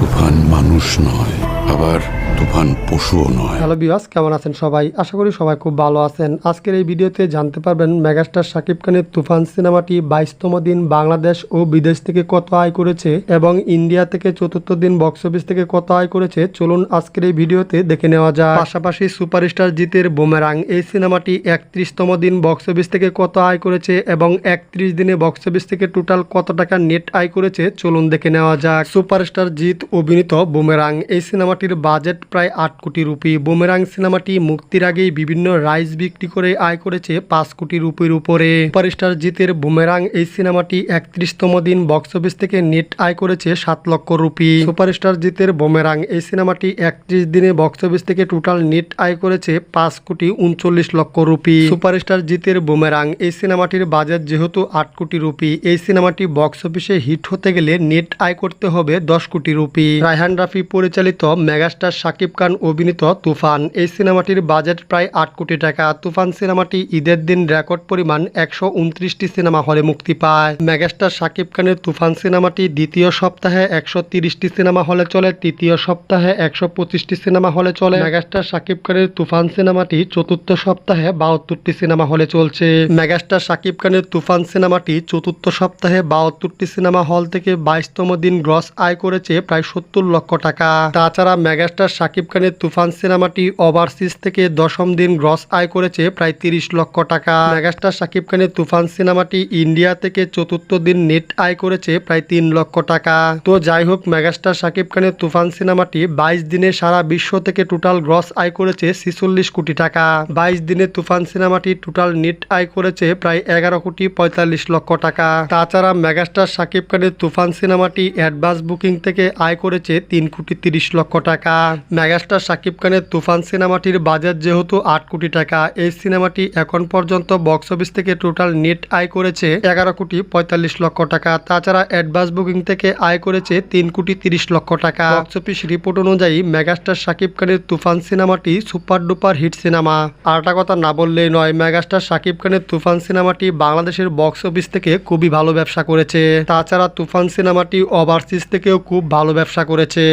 তুফান মানুষ নয় আবার তুফান পশুও নয়। হ্যালো বিওয়াস কেমন আছেন সবাই? আশা করি সবাই খুব ভালো আছেন। আজকের এই ভিডিওতে জানতে পারবেন মেগাস্টার শাকিব খানের তুফান সিনেমাটি বাইশতম দিন বাংলাদেশ ও বিদেশ থেকে কত আয় করেছে এবং ইন্ডিয়া থেকে চতুর্থ দিন বক্স অফিস থেকে কত আয় করেছে? চলুন আজকের এই ভিডিওতে দেখে নেওয়া যায় পাশাপাশি সুপারস্টার জিতের বোমেরাং, এই সিনেমাটি একত্রিশতম দিন বক্স অফিস থেকে কত আয় করেছে এবং একত্রিশ দিনে বক্স অফিস থেকে টোটাল কত টাকা নেট আয় করেছে? চলুন দেখে নেওয়া যাক। সুপারস্টার জিত অভিনীত বুমেরাং, এই সিনেমাটির বাজেট প্রায় আট কোটি রুপি। বুমেরাং সিনেমাটি মুক্তির আগেই বিভিন্ন রাইস বিক্রি করে আয় করেছে পাঁচ কোটি রুপির উপরে। সুপারস্টার জিতের বুমেরাং এই সিনেমাটি একত্রিশতম দিন বক্স অফিস থেকে নেট আয় করেছে সাত লক্ষ রুপি। সুপারস্টার জিতের বুমেরাং এই সিনেমাটি একত্রিশ দিনে বক্স অফিস থেকে টোটাল নেট আয় করেছে পাঁচ কোটি উনচল্লিশ লক্ষ রুপি। সুপারস্টার জিতের বুমেরাং এই সিনেমাটির বাজার যেহেতু আট কোটি রুপি, এই সিনেমাটি বক্স অফিসে হিট হতে গেলে নেট আয় করতে হবে দশ কোটি রুপি। রায়হান রাফি পরিচালিত মেগাস্টার শাকিব খান অভিনীত তুফান। এই সিনেমাটির বাজেট প্রায় আট কোটি টাকা। তুফান সিনেমাটি ঈদের দিন রেকর্ড পরিমাণ একশো উনত্রিশটি সিনেমা হলে মুক্তি পায়। মেগাস্টার শাকিব খানের তুফান সিনেমাটি দ্বিতীয় সপ্তাহে একশো তিরিশটি সিনেমা হলে চলে, তৃতীয় সপ্তাহে একশো পঁচিশটি সিনেমা হলে চলে। মেগাস্টার শাকিব খানের তুফান সিনেমাটি চতুর্থ সপ্তাহে বাহাত্তরটি সিনেমা হলে চলছে। মেগাস্টার শাকিব খানের তুফান সিনেমাটি চতুর্থ সপ্তাহে বাহাত্তরটি সিনেমা হল থেকে বাইশতম দিন গ্রস আয় করেছে প্রায় সত্তর লক্ষ টাকা। তাছাড়া মেগাস্টার শাকিব খানের তুফান সিনেমাটি ওভারসিজ থেকে দশম দিন গ্রস আয় করেছে প্রায় তিরিশ লক্ষ টাকা। মেগাস্টার শাকিব খানের তুফান সিনেমাটি ইন্ডিয়া থেকে চতুর্থ দিন নেট আয় করেছে প্রায় তিন লক্ষ টাকা। তো যাই হোক, মেগাস্টার শাকিব খানের তুফান সিনেমাটি বাইশ দিনে সারা বিশ্ব থেকে টোটাল গ্রস আয় করেছে ছিচল্লিশ কোটি টাকা। বাইশ দিনে তুফান সিনেমাটি টোটাল নেট আয় করেছে প্রায় এগারো কোটি পঁয়তাল্লিশ লক্ষ টাকা। তাছাড়া মেগাস্টার শাকিব খানের তুফান সিনেমাটি অ্যাডভান্স বুকিং থেকে আয় করেছে তিন কোটি তিরিশ লক্ষ টাকা। মেগাস্টার শাকিব খানের তুফান সিনেমাটির বাজেট যেহেতু আট কোটি টাকা, এই সিনেমাটি এখন পর্যন্ত বক্স অফিস থেকে টোটাল নেট আয় করেছে এগারো কোটি পঁয়তাল্লিশ লক্ষ টাকা। তাছাড়া অ্যাডভান্স বুকিং থেকে আয় করেছে তিন কোটি তিরিশ লক্ষ টাকা। বক্স অফিস রিপোর্ট অনুযায়ী মেগাস্টার শাকিব খানের তুফান সিনেমাটি সুপার ডুপার হিট সিনেমা। আরটা কথা না বললেই নয়, মেগাস্টার শাকিব খানের তুফান সিনেমাটি বাংলাদেশের বক্স অফিস থেকে খুবই ভালো ব্যবসা করেছে। তাছাড়া তুফান সিনেমাটি ওভারসিজ থেকেও খুব ভালো ব্যবসা করেছে।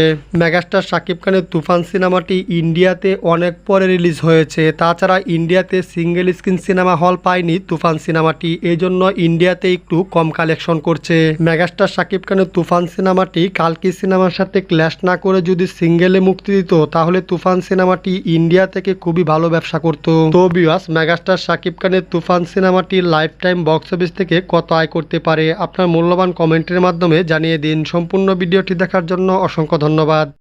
মেগাস্টার শাকিব খানের তুফান সিনেমাটি ইন্ডিয়াতে অনেক পরে রিলিজ হয়েছে। তাছাড়া ইন্ডিয়াতে সিঙ্গেল স্ক্রিন সিনেমা হল পায়নি তুফান সিনেমাটি। এই জন্য ইন্ডিয়াতে একটু কম কালেকশন করছে। মেগাস্টার শাকিব খানের তুফান সিনেমাটি কালকি সিনেমার সাথে ক্ল্যাশ না করে যদি সিঙ্গেলে মুক্তি দিত, তাহলে তুফান সিনেমাটি ইন্ডিয়া থেকে খুবই ভালো ব্যবসা করত। তো বিয়াস মেগাস্টার শাকিব খানের তুফান সিনেমাটি লাইফ টাইম বক্স অফিস থেকে কত আয় করতে পারে? আপনার মূল্যবান কমেন্টের মাধ্যমে জানিয়ে দিন। সম্পূর্ণ ভিডিওটি দেখার জন্য অসংখ্য ধন্যবাদ।